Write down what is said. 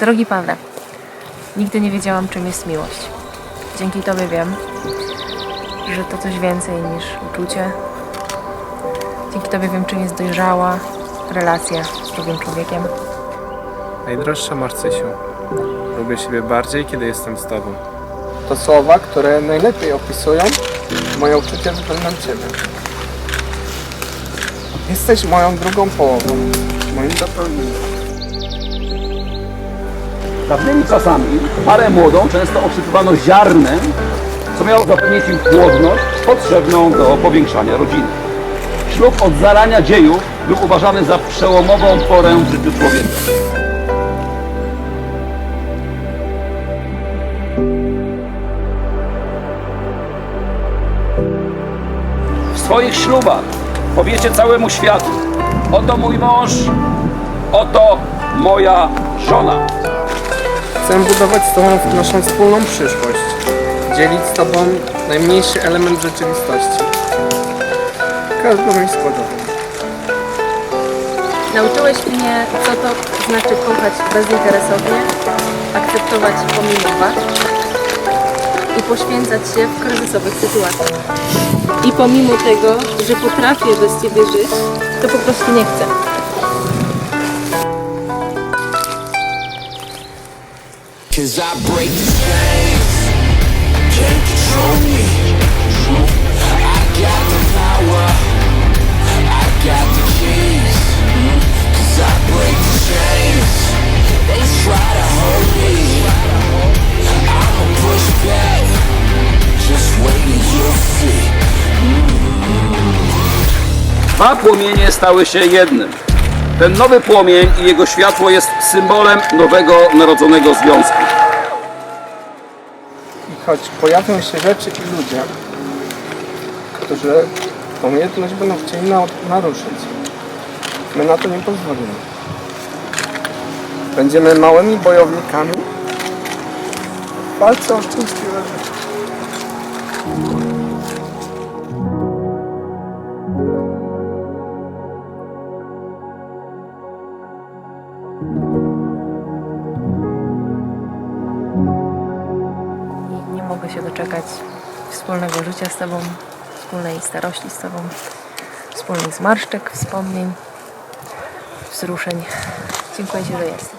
Drogi Panie, nigdy nie wiedziałam, czym jest miłość. Dzięki Tobie wiem, że to coś więcej niż uczucie. Dzięki Tobie wiem, czym jest dojrzała relacja z drugim człowiekiem. Najdroższa Marcysiu, lubię siebie bardziej, kiedy jestem z Tobą. To słowa, które najlepiej opisują moje uczucie względem Ciebie. Jesteś moją drugą połową, moim dopełnieniem. Dawnymi czasami parę młodą często obsypywano ziarnem, co miało zapewnić im płodność potrzebną do powiększania rodziny. Ślub od zarania dziejów był uważany za przełomową porę w życiu człowieka. W swoich ślubach powiecie całemu światu oto mój mąż, oto moja żona. Chcę budować z Tobą naszą wspólną przyszłość. Dzielić z Tobą najmniejszy element rzeczywistości. Każdą jej składową. Nauczyłeś mnie, co to znaczy kochać bezinteresownie, akceptować pomimo wad i poświęcać się w kryzysowych sytuacjach. I pomimo tego, że potrafię bez Ciebie żyć, to po prostu nie chcę. Cause I break the chains, can't control me. I got the power, I got the keys. Cause I break the chains, they try to hold me. I'ma push back, just wait and you'll see. Dwa płomienie stały się jednym. Ten nowy płomień i jego światło jest symbolem nowego narodzonego związku. I choć pojawią się rzeczy i ludzie, którzy tą jedność będą chcieli na, naruszyć, my na to nie pozwolimy. Będziemy małymi bojownikami w walce o szczęśliwe życie. Mogę się doczekać wspólnego życia z Tobą, wspólnej starości z Tobą, wspólnych zmarszczek, wspomnień, wzruszeń. Dziękuję Ci, że jesteś.